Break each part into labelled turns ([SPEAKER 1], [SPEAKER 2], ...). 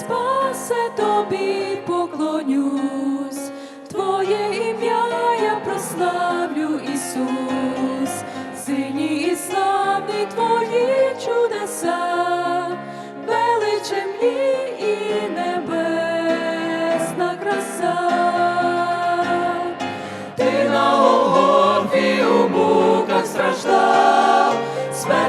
[SPEAKER 1] спасе, тобі поклонюсь, Твоє ім'я я прославлю, Ісус, сині і славні Твої чудеса, величемні і небесна краса. Ти на Голгофі у муках страждав,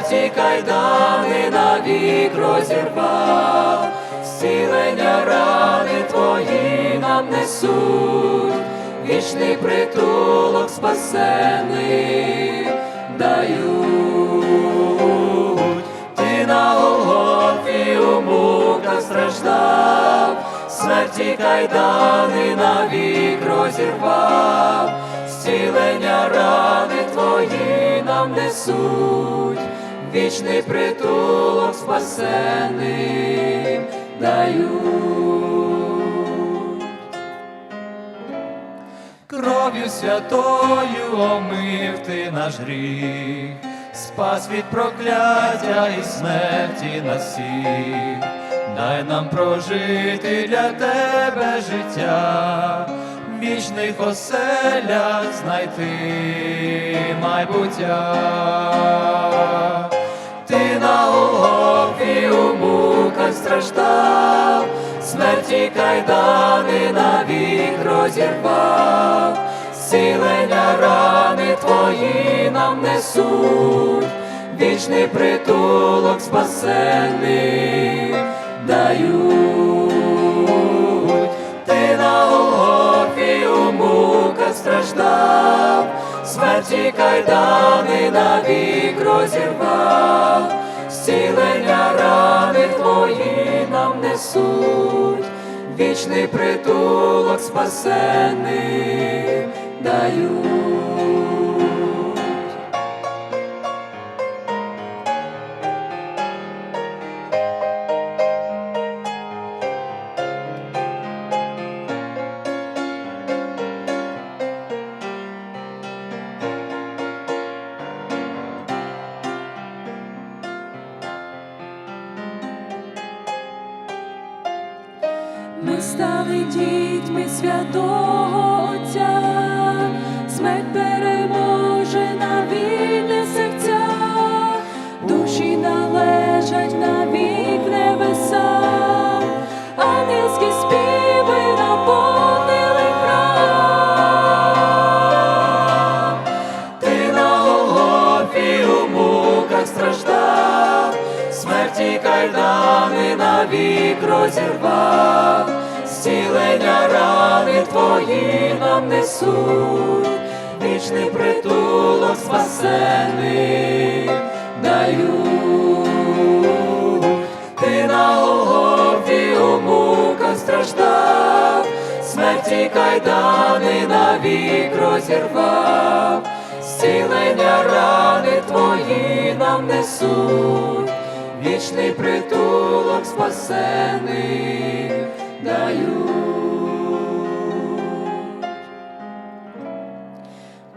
[SPEAKER 1] смерті кайдани навік розірвав, зцілення рани твої нам несуть, вічний притулок спасений дають. Ти на Голгофі у муках страждав, смерті кайдани навік розірвав, зцілення рани твої нам несуть, вічний притулок спасений дають.
[SPEAKER 2] Кров'ю святою омив ти наш гріх, спас від прокляття і смерті на всіх. Дай нам прожити для тебе життя, в вічних оселях знайти майбуття.
[SPEAKER 1] На у муках страждав, смерті кайдани навік розірвав, зцілення рани твої нам несуть, вічний притулок спасений дають. Ти на Голгофі у муках страждав, смерті кайдани навік розірвав, зцілення рани твої нам несуть, вічний притулок спасений дають. Ми стали дітьми святого Отця, смерть переможе на вільне серця, душі належать навік небесам, ангельські співи наповнили храм. Ти на Голгофі у муках страждав, смерті кайдани навік розірвав, зцілення рани твої нам несуть, вічний притулок спасений дають. Ти на Голгофі у муках страждав, смерті кайдани навік розірвав, зцілення рани твої нам несуть, вічний притулок спасений дають.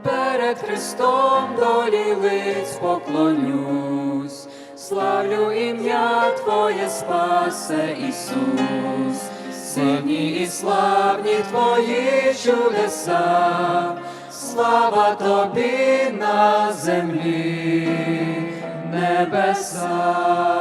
[SPEAKER 1] Перед Христом долі лиць поклонюсь, славлю ім'я Твоє спасе Ісус, сильні і славні Твої чудеса, слава Тобі на землі, небеса.